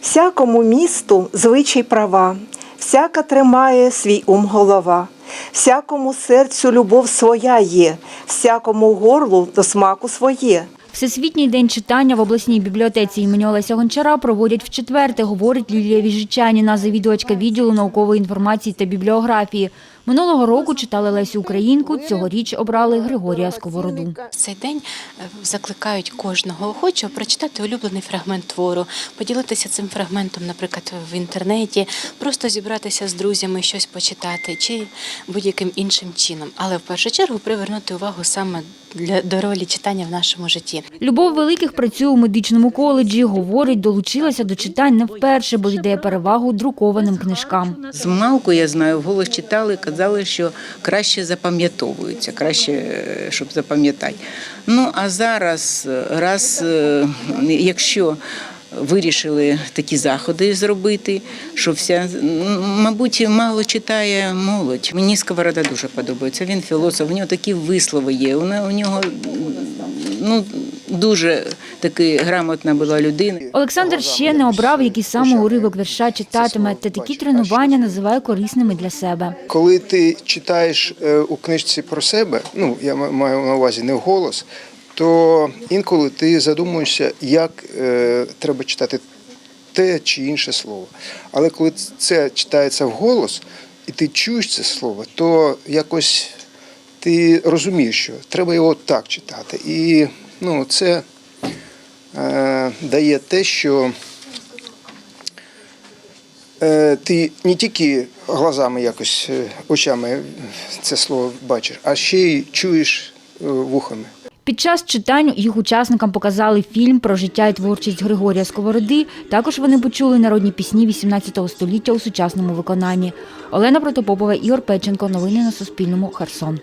Всякому місту звичай права, всяка тримає свій ум голова, всякому серцю любов своя є, всякому горлу до смаку своє. Всесвітній день читання в обласній бібліотеці імені Олеся Гончара проводять вчетверте, говорить Лілія Віжичаніна, завідувачка відділу наукової інформації та бібліографії. Минулого року читали Лесю Українку, цьогоріч обрали Григорія Сковороду. Цей день е, закликають кожного охочого прочитати улюблений фрагмент твору, поділитися цим фрагментом, наприклад, в інтернеті, просто зібратися з друзями, щось почитати чи будь-яким іншим чином. Але в першу чергу привернути увагу саме для до ролі читання в нашому житті. Любов Великих працює у медичному коледжі. Говорить, долучилася до читань не вперше, бо віддає перевагу друкованим книжкам. З малку я знаю, вголос читали, казали, що краще запам'ятовуються, краще, е, щоб запам'ятати. Ну а зараз, е, раз е, якщо вирішили такі заходи зробити, що вся, мабуть, мало читає молодь. Мені Сковорода дуже подобається. Він філософ, у нього такі вислови є. У нього ну, дуже таки грамотна була людина. Олександр ще не обрав, який саме уривок вірша читатиме, та такі тренування називає корисними для себе. Коли ти читаєш е, у книжці про себе, ну я маю на увазі не вголос, то інколи ти задумуєшся, як е, треба читати те чи інше слово. Але коли це читається вголос, і ти чуєш це слово, то якось ти розумієш, що треба його так читати. І ну, це дає те, що е, ти не тільки глазами якось е, очами це слово бачиш, а ще й чуєш е, вухами. Під час читань їх учасникам показали фільм про життя і творчість Григорія Сковороди. Також вони почули народні пісні 18 століття у сучасному виконанні. Олена Протопопова, Ігор Печенко. Новини на Суспільному. Херсон.